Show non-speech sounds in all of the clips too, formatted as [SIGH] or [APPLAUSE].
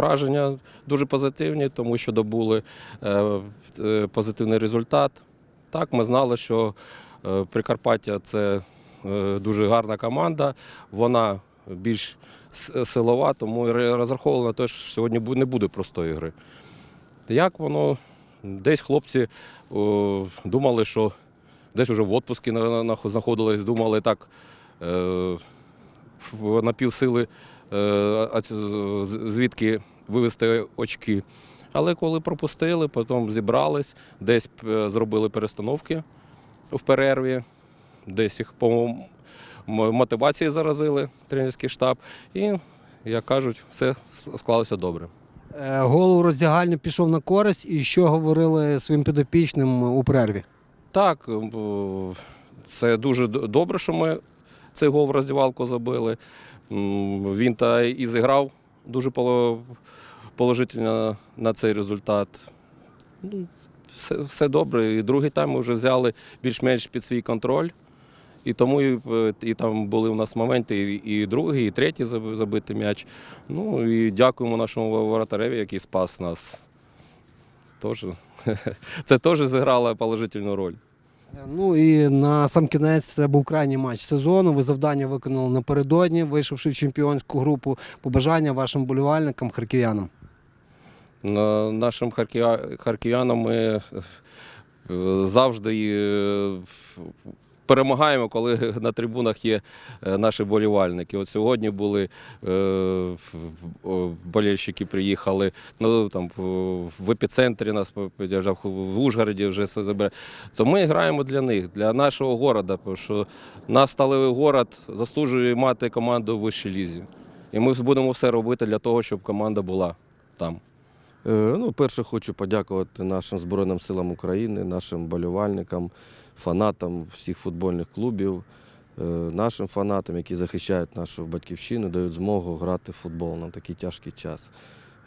враження дуже позитивні, тому що добули е, е, позитивний результат. Так, ми знали, що е, Прикарпаття це дуже гарна команда. Вона більш силова, тому розраховували на те, що сьогодні не буде простої гри. Як воно? Десь хлопці думали, що десь вже в відпуску на- на- знаходились, думали так е, на півсили звідки вивести очки. Але коли пропустили, потім зібрались, десь е, зробили перестановки в перерві, десь їх по мотивації заразили тренерський штаб. І, як кажуть, все склалося добре. Е, Гол у роздягальню пішов на користь, і що говорили своїм підопічним у перерві? Так, це дуже добре, що ми цей гол в роздівалку забили. Він та і зіграв дуже положительно на цей результат. Ну, Все, все добре. І другий тайм ми вже взяли більш-менш під свій контроль. І тому і, і там були у нас моменти, і, і другий, і третій заб- забитий м'яч. Ну і дякуємо нашому воротареві, який спас нас. Тож, [LAUGHS] це теж зіграло положительну роль. Е, Ну і на сам кінець це був крайній матч сезону. Ви завдання виконали напередодні, вийшовши в чемпіонську групу. Побажання вашим болівальникам, харків'янам. Нашим харків'янам ми е, завжди е, перемагаємо, коли [LAUGHS] на трибунах є е, наші болівальники. От сьогодні були е, болельщики, приїхали ну, там, в- епіцентрі нас підтримав, в Ужгороді вже забере. То ми граємо для них, для нашого міста, тому що наш сталевий город заслужує мати команду в вищій лізі. І ми будемо все робити для того, щоб команда була там. Е, Ну, перше, хочу подякувати нашим Збройним силам України, нашим болівальникам, фанатам всіх футбольних клубів, е, нашим фанатам, які захищають нашу батьківщину, дають змогу грати в футбол на такий тяжкий час.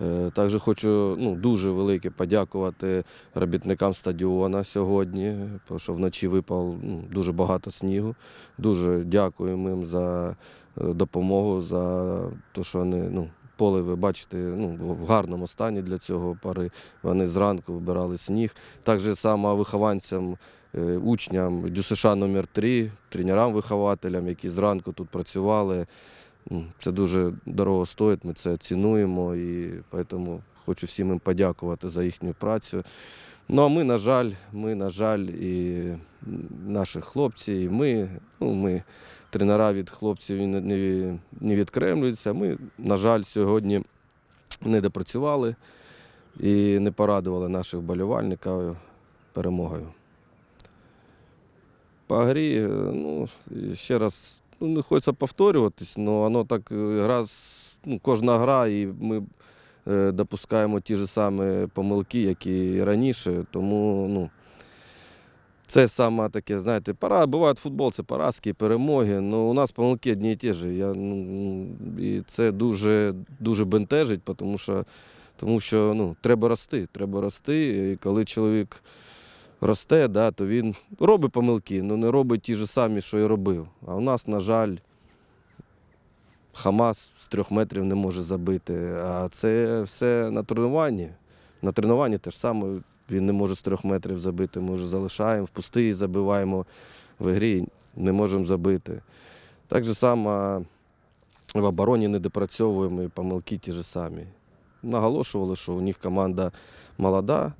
Е, Також хочу ну, дуже велике подякувати робітникам стадіона сьогодні, тому що вночі випав ну, дуже багато снігу. Дуже дякуємо їм за допомогу, за те, що вони ну, поле, ви бачите, ну, в гарному стані для цього пари. Вони зранку вибирали сніг. Так же само вихованцям, е, учням ДЮСШ номер 3 тренерам-вихователям, які зранку тут працювали. Це дуже дорого стоїть, ми це цінуємо і тому хочу всім їм подякувати за їхню працю. Ну а ми, на жаль, ми, на жаль, і наші хлопці, і ми, ну, ми тренера від хлопців не, не, відкремлюються. Ми, на жаль, сьогодні не допрацювали і не порадували наших болівальників перемогою. По грі, е, ну, ще раз, ну, не хочеться повторюватись, але воно так е, раз, ну, кожна гра, і ми допускаємо ті ж самі помилки, які і раніше. Тому ну, це саме таке, знаєте, пора, буває футбол, це поразки перемоги. Ну, у нас помилки одні і ті ж. Я, ну, ну, і це дуже, дуже бентежить, тому що, тому що ну, треба рости. Треба рости. І коли чоловік росте, да, то він робить помилки, але не робить ті ж самі, що і робив. А у нас, на жаль, Хамас з трьох метрів не може забити. А це все на тренуванні. На тренуванні те ж саме. Він не може з трьох метрів забити. Ми вже залишаємо, в пустий забиваємо в грі, не можемо забити. Так же само в обороні не допрацьовуємо і помилки ті ж самі. Наголошували, що у них команда молода,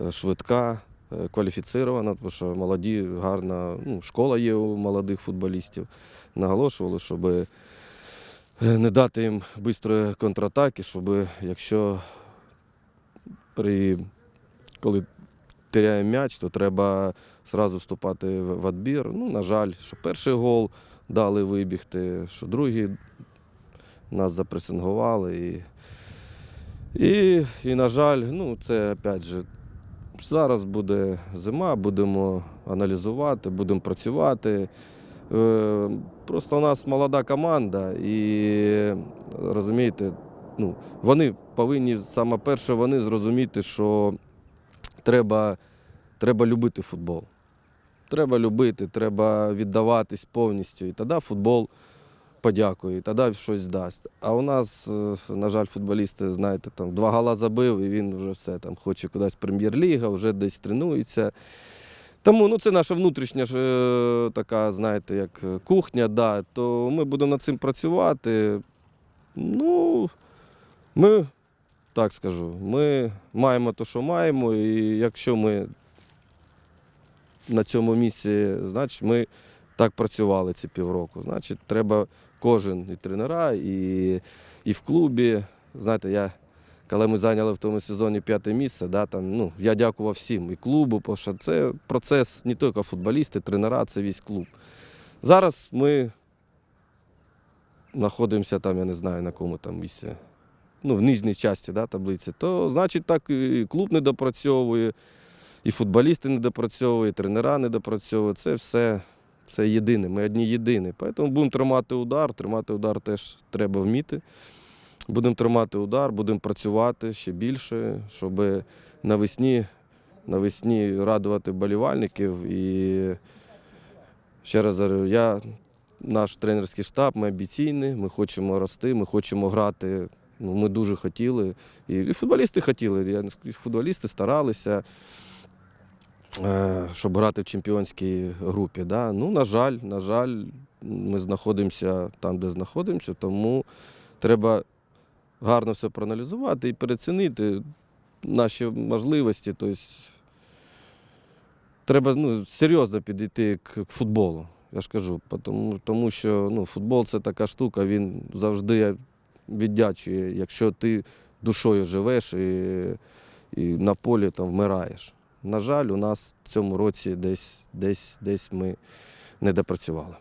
е, швидка, е, кваліфіцирована, тому що молоді, гарна ну, школа є у молодих футболістів. Наголошували, щоб е, не дати їм швидкої контратаки, щоб якщо при коли теряємо м'яч, то треба одразу вступати в відбір. Ну, на жаль, що перший гол дали вибігти, що другий нас запресингували. І, і, і на жаль, ну, це опять же. Зараз буде зима, будемо аналізувати, будемо працювати. Е, Просто у нас молода команда, і розумієте, ну, вони повинні саме перше вони зрозуміти, що треба, треба любити футбол. Треба любити, треба віддаватись повністю. І тоді футбол подякує, і тоді щось дасть. А у нас, е, на жаль, футболісти, знаєте, там два гола забив, і він вже все там хоче кудись прем'єр-ліга, вже десь тренується. Тому ну, це наша внутрішня ж е, така, знаєте, як е, кухня, да, то ми будемо над цим працювати. Ну, ми, так скажу, ми маємо те, що маємо, і якщо ми на цьому місці, значить ми так працювали ці півроку. Значить, треба кожен і тренера, і, і в клубі. Знаєте, я, коли ми зайняли в тому сезоні п'яте місце, да, там, ну, я дякував всім і клубу, бо що це процес не тільки футболісти, тренера, це весь клуб. Зараз ми знаходимося там, я не знаю на кому там місці, ну, в нижній часті да, таблиці, то значить так і клуб не допрацьовує, і футболісти не допрацьовують, і тренера не допрацьовують. Це все це єдине, ми одні єдині. Тому будемо тримати удар. Тримати удар теж треба вміти. Будемо тримати удар, будемо працювати ще більше, щоб навесні, навесні радувати вболівальників. І ще раз я, наш тренерський штаб, ми амбіційні, ми хочемо рости, ми хочемо грати. Ну, ми дуже хотіли. І, футболісти хотіли. Футболісти старалися е, щоб грати в чемпіонській групі. Да? Ну, на жаль, на жаль, ми знаходимося там, де знаходимося, тому треба гарно все проаналізувати і переоцінити наші можливості. Тобто, треба ну, серйозно підійти к, к футболу. Я ж кажу, тому, тому що ну, футбол це така штука, він завжди віддячує, якщо ти душою живеш і, і на полі там вмираєш. На жаль, у нас в цьому році десь, десь, десь ми не допрацювали.